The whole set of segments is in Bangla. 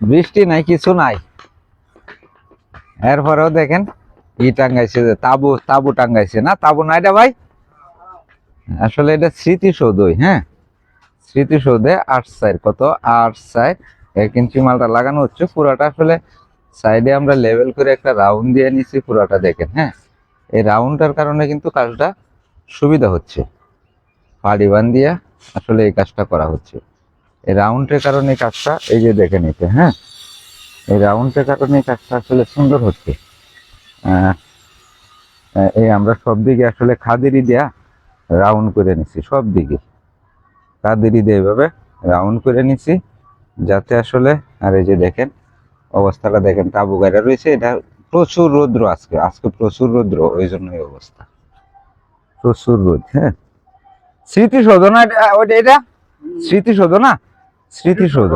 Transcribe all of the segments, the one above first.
বৃষ্টি নাই, কিছু নাই। এরপরেও দেখেন, ই টাঙ্গাইছে যে তাবু তাবু টাঙ্গাইছে না? তাবু না এটা ভাই? আসলে এটা স্মৃতিসৌধই হ্যাঁ? স্মৃতিসৌধে আট সাইড, কত? আট সাইড। এক ইঞ্চি মালটা লাগানো হচ্ছে, পুরাটা আসলে সাইডে আমরা লেভেল করে একটা রাউন্ড দিয়ে নিছি, পুরাটা দেখেন হ্যাঁ? এই রাউন্ডটার কারণে কিন্তু কাজটা সুবিধা হচ্ছে। পাড়ি বান দিয়া আসলে এই কাজটা করা হচ্ছে। রাউন্ডের কারণে কাজটা, এই যে দেখে নিতে হ্যাঁ? এই রাউন্ডের কারণে কাজটা আসলে সুন্দর হচ্ছে। এই আমরা সব দিকে আসলে খাদেরই দেয়া রাউন্ড করে নিছি, সব দিকে। খাদেরই দিয়ে এভাবে রাউন্ড করে নিছি, যাতে আসলে, আর এই যে দেখেন, অবস্থাটা দেখেন, তাবু গাড়া রয়েছে, এটা প্রচুর রৌদ্র আজকে আজকে প্রচুর রৌদ্র, ওই জন্য এই অবস্থা। প্রচুর রোদ হ্যাঁ? স্মৃতিসৌধ না, এটা- ওইটা, এটা? স্মৃতিসৌধ না? স্মৃতিসৌধ।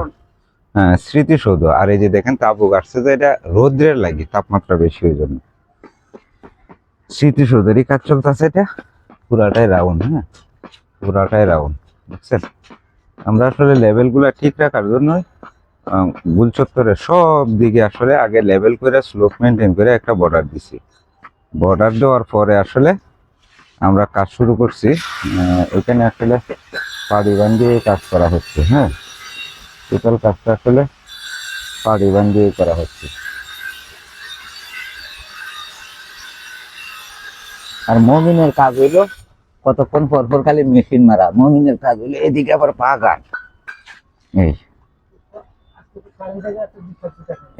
হ্যাঁ স্মৃতিসৌধ। আর এই যে দেখেন তাবু গাছছে যে এটা রৌদ্রের লাগে তাপমাত্রা বেশি ওই জন্য। স্মৃতিসৌধেরই কাজ চলতেছে এটা। পুরাটাই রাউন্ড হ্যাঁ? পুরাটাই রাউন্ড বুঝছেন? আমরা আসলে লেভেলগুলো ঠিক রাখার জন্য গুল চত্বরের সব দিকে আসলে আগে লেভেল করে স্লোপ মেনটেন করে একটা বর্ডার দিছি। বর্ডার দেওয়ার পরে আসলে আমরা কাজ শুরু করছি এখানে আসলে পাড়ি বান দিয়ে কাজ করা হচ্ছে হ্যাঁ? টোটাল কাজটা আসলে পাড়ি বান দিয়ে করা হচ্ছে। আর মমিনের কাজ হইল কতক্ষণ পর পর খালি মেশিন মারা। মমিনের কাজ হইল এদিকে আবার পা গান এই।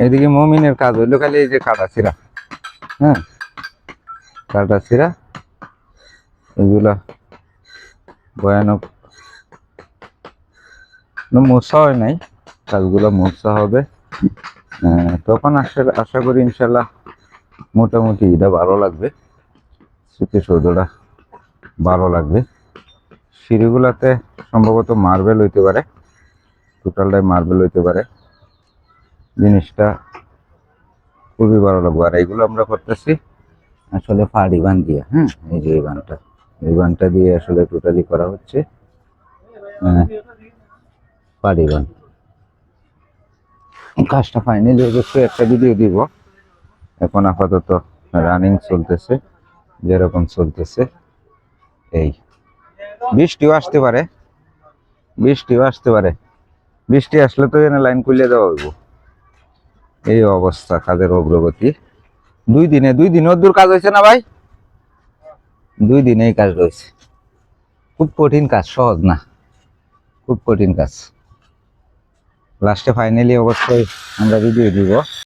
এদিকে মমিনের কাজ হইল খালি এই যে কাটা ছিঁড়া। হ্যাঁ? কাটা ছিঁড়া। এগুলা ভয়ানক মোছা হয় নাই কাজগুলো মোছা হবে। আহ, তখন আশা আশা করি ইনশাল্লাহ মোটামুটি এটা ভালো লাগবে। স্মৃতিসৌধটা ভালো লাগবে। সিঁড়িগুলাতে সম্ভবত মার্বেল হইতে পারে টোটালটাই মার্বেল হইতে পারে। জিনিসটা খুবই ভালো লাগবে। আর এইগুলো আমরা করতেছি আসলে ফাড়ি বান দিয়ে হ্যাঁ এই যে এই বানটা। এই বানটা দিয়ে আসলে টোটালি করা হচ্ছে। হ্যাঁ পারি বান কাজটা ফাইনালি অবশ্যই একটা ভিডিও দিব। এখন আপাতত রানিং চলতেছে, যেরকম চলতেছে, এই। বৃষ্টিও আসতে পারে, বৃষ্টিও আসতে পারে। বৃষ্টি আসলে তো এখানে লাইন খুলে দেওয়া হইব। এই অবস্থা, কাজের অগ্রগতি। দুই দিনে দুই দিনে দূর কাজ হয়েছে না ভাই? দুই দিনেই কাজ রয়েছে খুব কঠিন কাজ, সহজ না। খুব কঠিন কাজ। লাস্টে ফাইনালি অবশ্যই আমরা ভিডিও দিব।